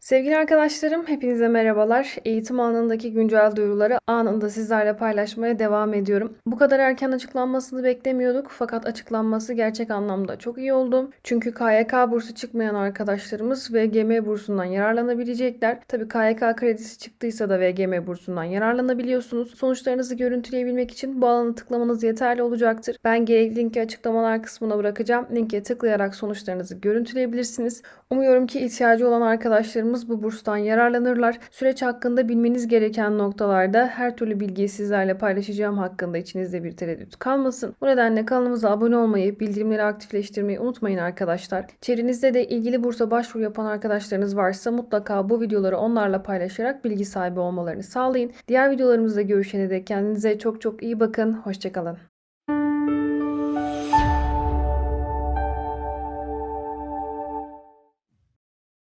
Sevgili arkadaşlarım, hepinize merhabalar. Eğitim alanındaki güncel duyuruları anında sizlerle paylaşmaya devam ediyorum. Bu kadar erken açıklanmasını beklemiyorduk fakat açıklanması gerçek anlamda çok iyi oldu. Çünkü KYK bursu çıkmayan arkadaşlarımız VGM bursundan yararlanabilecekler. Tabii KYK kredisi çıktıysa da VGM bursundan yararlanabiliyorsunuz. Sonuçlarınızı görüntüleyebilmek için bu alana tıklamanız yeterli olacaktır. Ben gerekli linki açıklamalar kısmına bırakacağım. Linke tıklayarak sonuçlarınızı görüntüleyebilirsiniz. Umuyorum ki ihtiyacı olan arkadaşlarımız bu burstan yararlanırlar. Süreç hakkında bilmeniz gereken noktalarda her türlü bilgiyi sizlerle paylaşacağım hakkında içinizde bir tereddüt kalmasın. Bu nedenle kanalımıza abone olmayı, bildirimleri aktifleştirmeyi unutmayın arkadaşlar. Çevrenizde de ilgili bursa başvuru yapan arkadaşlarınız varsa mutlaka bu videoları onlarla paylaşarak bilgi sahibi olmalarını sağlayın. Diğer videolarımızda görüşene dek kendinize çok çok iyi bakın. Hoşçakalın.